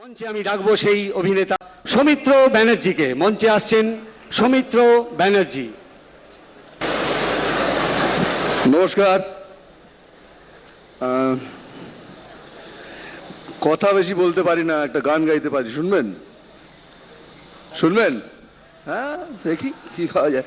মঞ্চে আমি ডাকবো সেই অভিনেতা সৌমিত্র ব্যানার্জিকে। মঞ্চে আসছেন সৌমিত্র ব্যানার্জি। নমস্কার। কথা বেশি বলতে পারি না, একটা গান গাইতে পারি, শুনবেন? শুনবেন? হ্যাঁ দেখি কি পাওয়া যায়।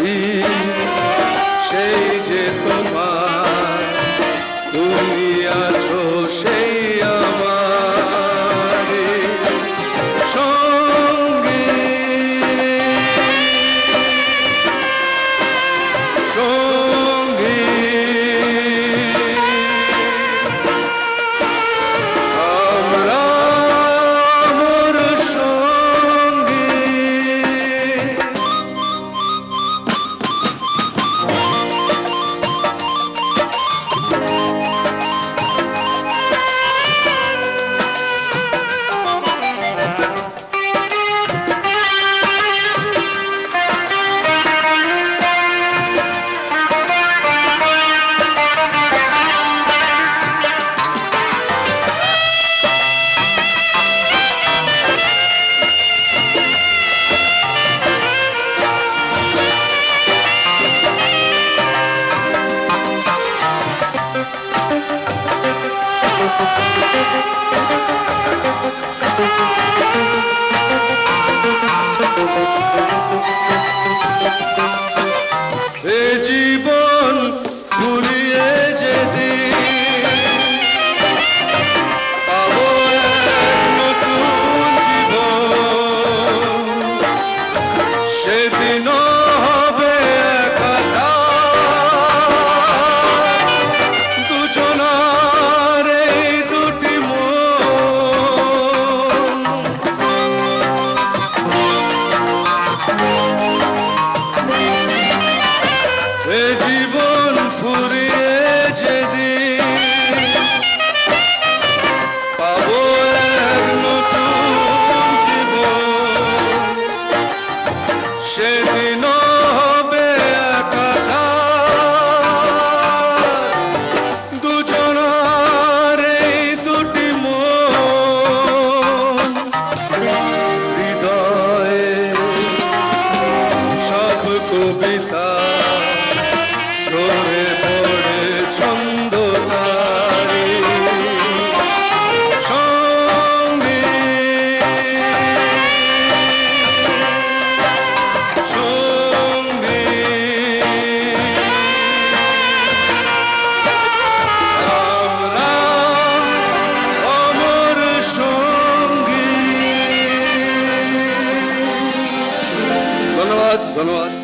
আছি no Está.